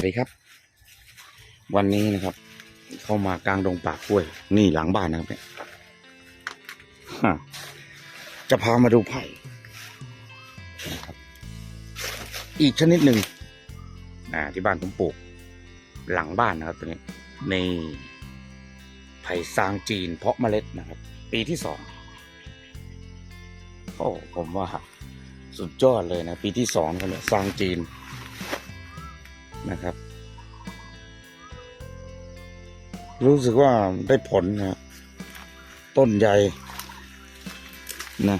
วัสดีครับ วันนี้นะครับ เข้ามากลางดงปากล้วย นี่หลังบ้านนะครับเนี่ยจะพามาดูไผ่นะครับ อีกชนิดหนึ่งอ่าที่บ้านผมปลูก หลังบ้านนะครับตัวนี้ในไผ่ซางจีนเพาะเมล็ดนะครับ ปีที่สองโอ้ผมว่า สุดยอดเลยนะ ปีที่สองครับเนี่ยซางจีน นะครับ รู้สึกว่าได้ผลนะต้นใหญ่นะ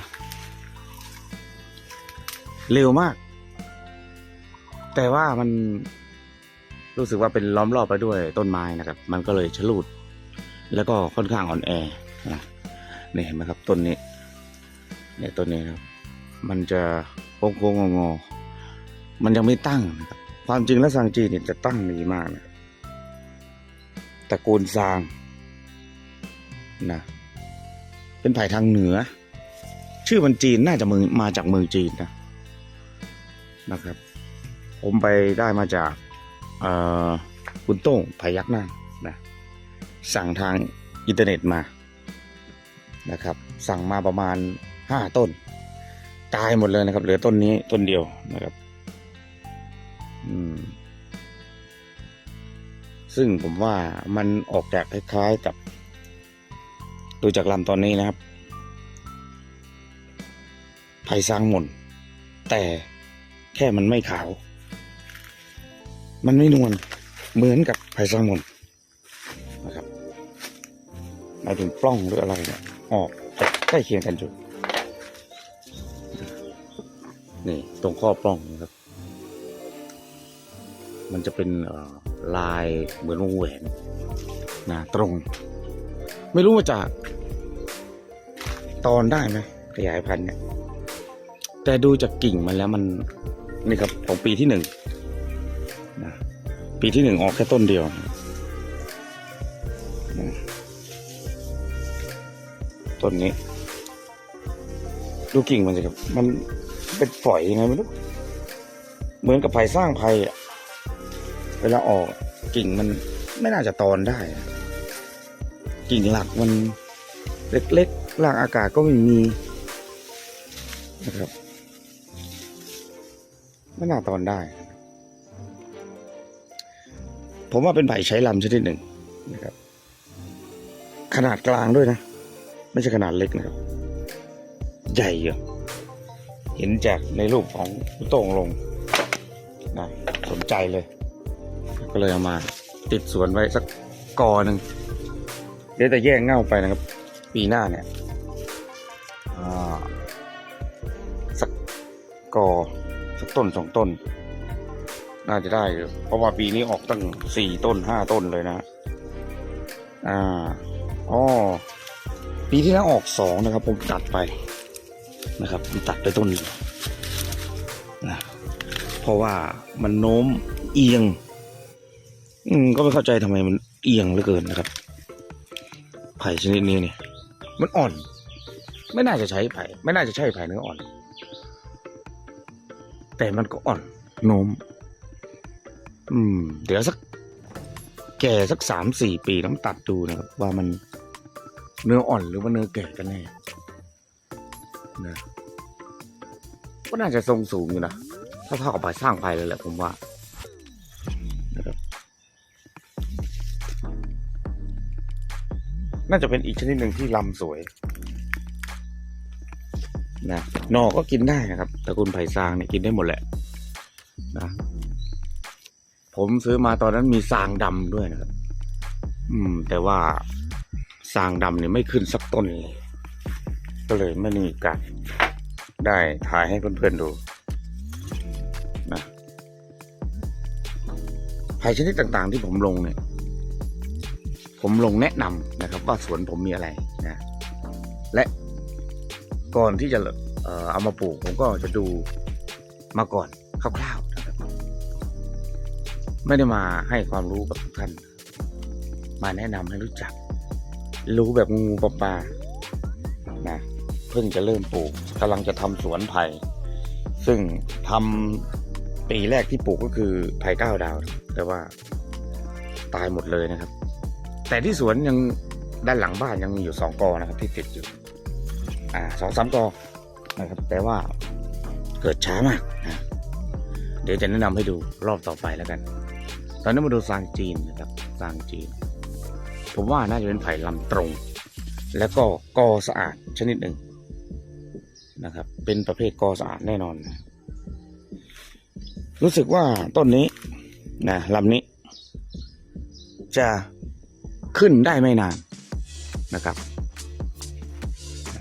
เร็วมาก แต่ว่ามันรู้สึกว่าเป็นล้อมรอบไปด้วยต้นไม้นะครับ มันก็เลยชะลูด แล้วก็ค่อนข้างอ่อนแอนะนี่เห็นไหมครับต้นนี้เนี่ยต้นนี้ครับ มันจะโค้งๆงอๆมันยังไม่ตั้งนะครับ ความจริงแล้วซางจีเนี่ยจะตั้งดีมากนะตระกูลซางนะเป็นไผ่ทางเหนือ ชื่อมันจีนน่าจะเมืองมาจากเมืองจีนนะนะครับ ผมไปได้มาจากอ่อคุณโต้งไผ่ยักษ์นั่งนะสั่งทางอินเทอร์เน็ตมานะครับ สั่งมาประมาณห้าต้น ตายหมดเลยนะครับ เหลือต้นนี้ต้นเดียวนะครับ ซึ่งผมว่ามันออกจากคล้ายๆกับ ดูจากลำตอนนี้นะครับไผ่ซางหม่นแต่แค่มันไม่ขาว มันไม่นวลเหมือนกับไผ่ซางหม่นนะครับหมายถึงปล้องหรืออะไรเนี่ยออกใกล้เคียงกันจุดนี่ตรงข้อปล้องนะครับ มันจะเป็นลายเหมือนวงแหวนนะตรง ไม่รู้ว่าจะตอนได้ไหมขยายพันธุ์เนี่ยแต่ดูจากกิ่งมันแล้วมันนี่ครับของปีที่หนึ่งนะปีที่หนึ่งออกแค่ต้นเดียวต้นนี้ ดูกิ่งมันสิครับ มันเป็นฝอยยังไงไม่รู้เหมือนกับไผ่สร้างไผ่อะ เวลาออกกิ่งมันไม่น่าจะตอนได้ กิ่งหลักมันเล็กๆหลังอากาศก็ไม่มีนะครับ ไม่น่าตอนได้ ผมว่าเป็นไผ่ใช้ลำชนิดหนึ่งนะครับ ขนาดกลางด้วยนะ ไม่ใช่ขนาดเล็กนะครับ ใหญ่อยู่เห็นจากในรูปของคุณโต่งลงนะสนใจเลย ก็เลยเอามา ติดสวนไว้สักกอหนึ่งเดี๋ยวแต่แย่งเง่าไปนะครับ ปีหน้าเนี่ยสักกอสักต้นสองต้น น่าจะได้อยู่เพราะว่าปีนี้ออกตั้งสี่ต้นห้าต้นเลยนะอ่าอ๋อปีที่แล้วออกสองนะครับ ผมตัดไปนะครับผมตัดไปต้นนะเพราะว่ามันโน้มเอียง อืมก็ไม่เข้าใจทำไมมันเอียงเหลือเกินนะครับ ไผ่ชนิดนี้เนี่ย มันอ่อน ไม่น่าจะใช้ไผ่ไม่น่าจะใช่ไผ่เนื้ออ่อน แต่มันก็อ่อนโน้ม อืม เดี๋ยวสัก แก่สักสามสี่ปีต้องตัดดูนะครับ ว่ามันเนื้ออ่อนหรือว่าเนื้อแก่กันแน่นะก็น่าจะทรงสูงอยู่นะถ้าเท่ากับไปสร้างไฟเลยแหละผมว่า น่าจะเป็นอีกชนิดหนึ่งที่ลำสวยนะนอก็กินได้นะครับตระกูลไผ่ซางเนี่ยกินได้หมดแหละนะผมซื้อมาตอนนั้นมีซางดำด้วยนะครับ อืม แต่ว่าซางดำเนี่ยไม่ขึ้นสักต้นเลยก็เลยไม่มีกาสได้ถ่ายให้เพื่อนๆดูนะภัยชนิดต่างๆที่ผมลงเนี่ย ผมลงแนะนำนะครับว่าสวนผมมีอะไรนะและก่อนที่จะเอามาปลูกผมก็จะดูมาก่อนคร่าวๆนะครับ ไม่ได้มาให้ความรู้กับทุกท่าน มาแนะนำให้รู้จัก รู้แบบงูปลาปลานะเพิ่งจะเริ่มปลูกกำลังจะทำสวนไผ่ซึ่งทำปีแรกที่ปลูกก็คือไผ่เก้าดาว แต่ว่าตายหมดเลยนะครับ แต่ที่สวนยังด้านหลังบ้านยังมีอยู่สองกอนะครับ ที่ติดอยู่ อ่าสองสามกอนะครับ แต่ว่าเกิดช้ามากนะเดี๋ยวจะแนะนำให้ดูรอบต่อไปแล้วกัน ตอนนี้มาดูซางจีนนะครับซางจีน ผมว่าน่าจะเป็นไผ่ลำตรง แล้วก็กอสะอาดชนิดหนึ่งนะครับ เป็นประเภทกอสะอาดแน่นอนนะรู้สึกว่าต้นนี้นะลำนี้จะ ขึ้นได้ไม่นานนะครับ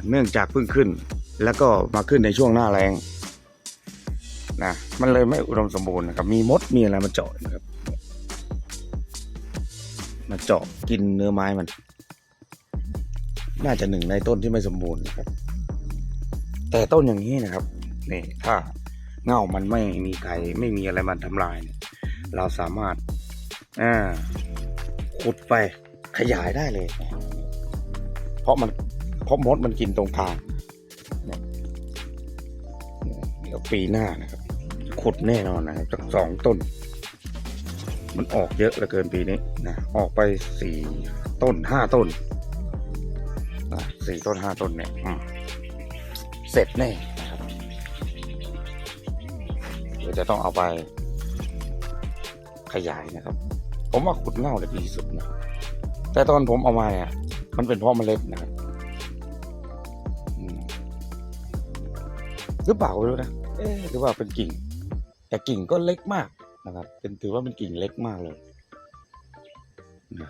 เนื่องจากเพิ่งขึ้น แล้วก็มาขึ้นในช่วงหน้าแรงนะมันเลยไม่อุดมสมบูรณ์นะครับ มีมดมีอะไรมาเจาะนะครับมาเจาะกินเนื้อไม้มัน น่าจะหนึ่งในต้นที่ไม่สมบูรณ์นะครับ แต่ต้นอย่างนี้นะครับนี่ถ้าเง่ามันไม่มีใครไม่มีอะไรมาทำลายเนี่ยเราสามารถอ่าขุดไป ขยายได้เลย เพราะมันเพราะมดมันกินตรงทางเดี๋ยวปีหน้านะครับขุดแน่นอนนะครับจากสองต้น มันออกเยอะเหลือเกินปีนี้นะออกไปสี่ต้นห้าต้นนะสี่ต้นห้าต้นเนี่ยอืมเสร็จแน่นะครับเดี๋ยวจะต้องเอาไปขยายนะครับ ผมว่าขุดเง่าเลยดีที่สุดนะ แต่ตอนผมเอามาเนี่ย มันเป็นเพ่อเมล็ดนะครับหรือเปล่าไม่รู้นะเอ๊หรือว่าเป็นกิ่ง แต่กิ่งก็เล็กมากนะครับ เป็นถือว่าเป็นกิ่งเล็กมากเลยนะ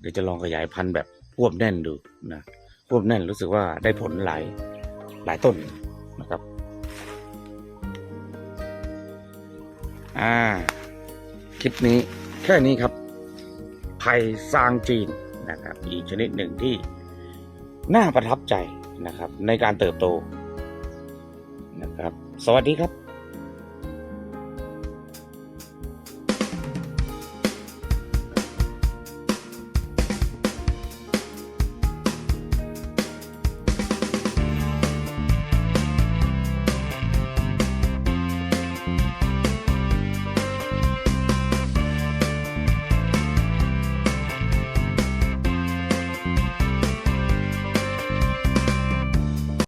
เดี๋ยวจะลองขยายพันธุ์แบบควบแน่นดูนะควบแน่นรู้สึกว่าได้ผลหลายหลายต้นนะครับ อ่า คลิปนี้แค่นี้ครับ ไผ่ซางจีนนะครับ อีกชนิดหนึ่งที่น่าประทับใจนะครับในการเติบโตนะครับ สวัสดีครับ